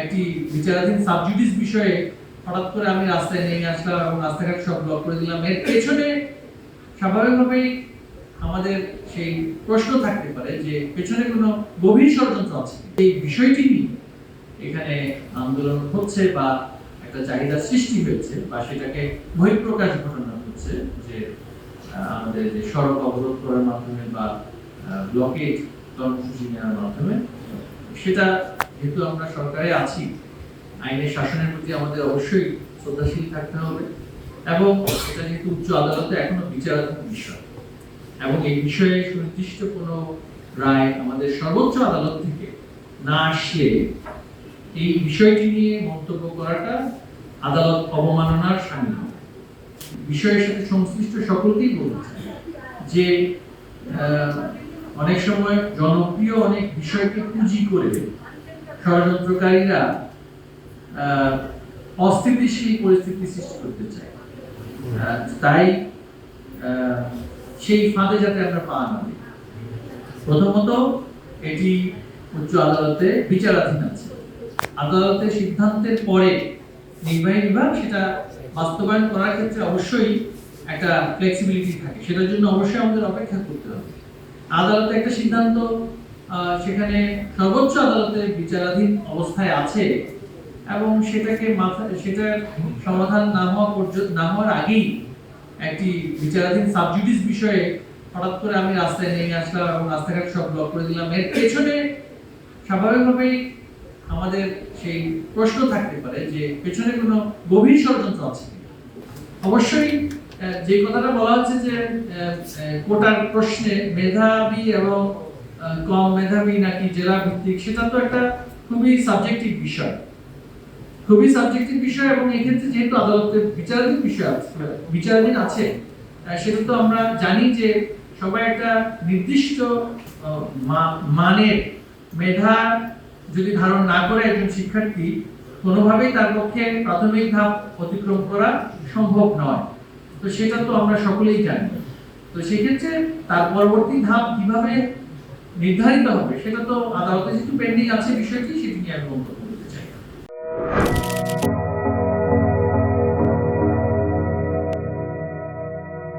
একটি বিচারাধীন সাবজুডিস বিষয়ে হঠাৎ করে আমি রাস্তায় নেমে আসলাম এবং রাস্তাঘাট সব ব্লক করে দিলাম। এর পেছনে স্বাভাবিকভাবেই আমাদের সেই প্রশ্ন থাকতে পারে যে পেছনে কোনো গভীর ষড়যন্ত্র আছে এই বিষয়টি নিয়ে এখানে আন্দোলন হচ্ছে বা একটা চাহিদা সৃষ্টি হয়েছে বা সেটাকে বহিঃপ্রকাশ ঘটনা হচ্ছে যে আমাদের যে সড়ক অবরোধ করার মাধ্যমে বা ব্লকেজ কর্মসূচি নেওয়ার মাধ্যমে সেটা যেহেতু আমরা সরকারে আছি, আইনের শাসনের প্রতি আমাদের অবশ্যই শ্রদ্ধাশীল থাকতে হবে এবং এটা যেহেতু উচ্চ আদালতে এখনও বিচারাধীন বিষয় এবং এই বিষয়ে সুনির্দিষ্ট কোনো রায় আমাদের সর্বোচ্চ আদালত থেকে না আসলে এই বিষয়টি নিয়ে মন্তব্য করাটা আদালত অবমাননার হবে। বিষয়ের সাথে সংশ্লিষ্ট সকলকেই বলতে যে অনেক সময় জনপ্রিয় অনেক বিষয়কে পুঁজি করে ষড়যন্ত্রকারীরা অস্থিতিশীল পরিস্থিতি সৃষ্টি করতে চায়। তাই সেই ফাঁদে যাতে আমরা পা না দিই। প্রথমত, এটি উচ্চ আদালতে বিচারাধীন আছে। আদালতের সিদ্ধান্তের পরে নির্বাহী বিভাগ সেটা বাস্তবায়ন করার ক্ষেত্রে অবশ্যই একটা ফ্লেক্সিবিলিটি থাকে। সেটার জন্য অবশ্যই আমাদের অপেক্ষা করতে হবে। আদালতে একটা সিদ্ধান্ত সেখানে সর্বোচ্চ আদালতে বিচারাধীন অবস্থায় আছে এবং সেটাকে মাথা সেটার সমাধান না হওয়া পর্যন্ত না হওয়ার আগেই একটি বিচারাধীন সাবজুডিস বিষয়ে হঠাৎ করে আমি রাস্তায় নেমে আসলাম এবং রাস্তাঘাট সব ব্লক করে দিলাম। এর পেছনে স্বাভাবিকভাবেই আমাদের সেই প্রশ্ন থাকতে পারে যে পেছনে কোনো গভীর ষড়যন্ত্র আছে অবশ্যই যে কথাটা বলা হচ্ছে যে কোটার প্রশ্নে মেধাবী এবং কম মেধাবী নাকি জেলা ভিত্তিক সেটা তো একটা খুবই সাবজেক্টিভ বিষয়। খুবই সাবজেক্টিভ বিষয় এবং এক্ষেত্রে যেহেতু আদালতে বিচারাধীন বিষয় আছে বিচারাধীন আছে সেটা তো আমরা জানি যে সবাই একটা নির্দিষ্ট মানের মেধা যদি ধারণ না করে একজন শিক্ষার্থী, কোনোভাবেই তার পক্ষে প্রাথমিক ধাপ অতিক্রম করা সম্ভব নয়। তো সেটা তো আমরা সকলেই জানি। তো সেক্ষেত্রে তার পরবর্তী ধাপ কীভাবে নির্ধারিত হবে। সেটা তো আদালতে যেহেতু পেন্ডিং আছে বিষয়টি সেটি নিয়ে আমি চাই।